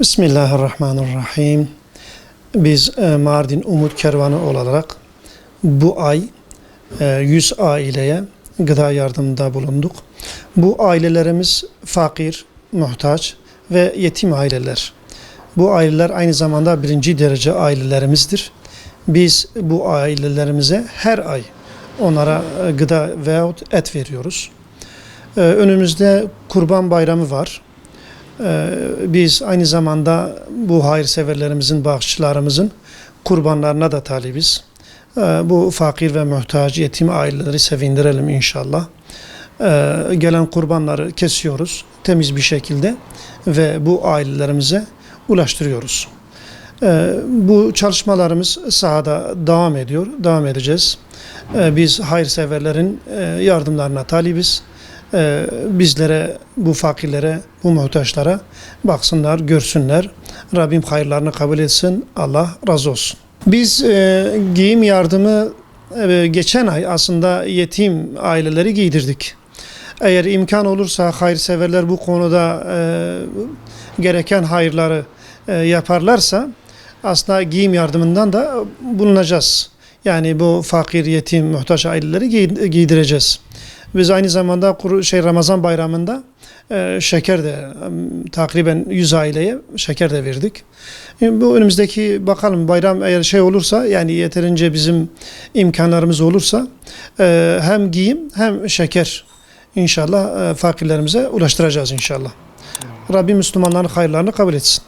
Bismillahirrahmanirrahim. Biz e, Mardin Umut Kervanı olarak bu ay e, 100 aileye gıda yardımında bulunduk. Bu ailelerimiz fakir, muhtaç ve yetim aileler. Bu aileler aynı zamanda birinci derece ailelerimizdir. Biz bu ailelerimize her ay onlara e, gıda veyahut et veriyoruz. E, Önümüzde Kurban Bayramı var. Ee, biz aynı zamanda bu hayırseverlerimizin, bağışçılarımızın kurbanlarına da talibiz. Ee, bu fakir ve muhtaç yetim aileleri sevindirelim inşallah. Ee, gelen kurbanları kesiyoruz temiz bir şekilde ve bu ailelerimize ulaştırıyoruz. Bu çalışmalarımız sahada devam ediyor, devam edeceğiz. Biz hayırseverlerin e, yardımlarına talibiz. Ee, bizlere, bu fakirlere, bu muhtaçlara baksınlar, görsünler. Rabbim hayırlarını kabul etsin. Allah razı olsun. Biz e, giyim yardımı e, geçen ay aslında yetim aileleri giydirdik. Eğer imkan olursa hayırseverler bu konuda e, gereken hayırları e, yaparlarsa aslında giyim yardımından da bulunacağız. Yani bu fakir, yetim, muhtaç aileleri giy- giydireceğiz. Biz aynı zamanda kuru- şey Ramazan bayramında e, şeker de takriben 100 aileye şeker de verdik. E, bu önümüzdeki bakalım bayram eğer şey olursa yani yeterince bizim imkanlarımız olursa e, hem giyim hem şeker inşallah fakirlerimize ulaştıracağız inşallah. Rabbim Müslümanların hayırlarını kabul etsin.